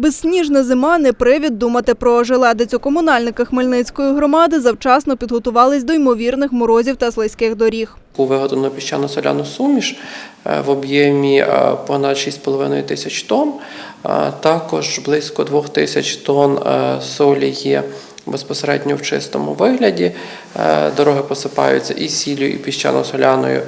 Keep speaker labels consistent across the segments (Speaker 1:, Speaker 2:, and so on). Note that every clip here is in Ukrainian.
Speaker 1: Безсніжна зима не привід думати про ожеледицю. Комунальники Хмельницької громади завчасно підготувались до ймовірних морозів та слизьких доріг.
Speaker 2: Був виготовлено піщано-соляну суміш е, в об'ємі е, понад 6,5 тисяч тонн. Е, Також близько 2 тисяч тонн солі є безпосередньо в чистому вигляді. Дороги посипаються і сіллю, і піщано-соляною.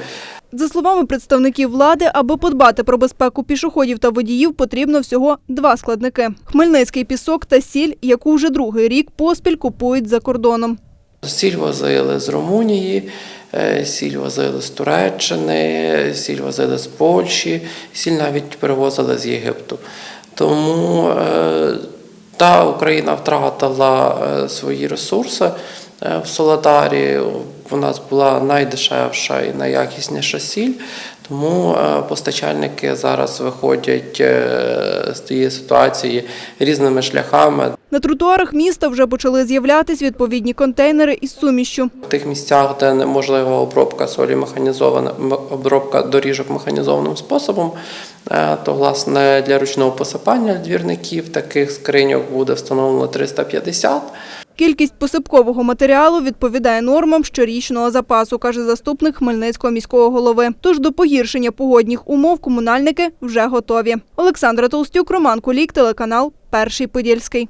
Speaker 1: За словами представників влади, аби подбати про безпеку пішоходів та водіїв, потрібно всього два складники: хмельницький пісок та сіль, яку вже другий рік поспіль купують за кордоном.
Speaker 2: Сіль возили з Румунії, е, сіль возили з Туреччини, сіль возили з Польщі, сіль навіть перевозили з Єгипту. Тому е, та Україна втратила е, свої ресурси е, в Солодарі. У нас була найдешевша і найякісніша сіль, тому е, постачальники зараз виходять з цієї ситуації різними шляхами.
Speaker 1: На тротуарах міста вже почали з'являтись відповідні контейнери із сумішчю.
Speaker 2: В тих місцях, де неможлива обробка солі механізована, обробка доріжок механізованим способом, то власне для ручного посипання двірників таких скриньок буде встановлено 350.
Speaker 1: Кількість посипкового матеріалу відповідає нормам щорічного запасу, каже заступник Хмельницького міського голови. Тож до погіршення погодних умов комунальники вже готові. Олександра Толстюк, Роман Кулік, телеканал Перший Подільський.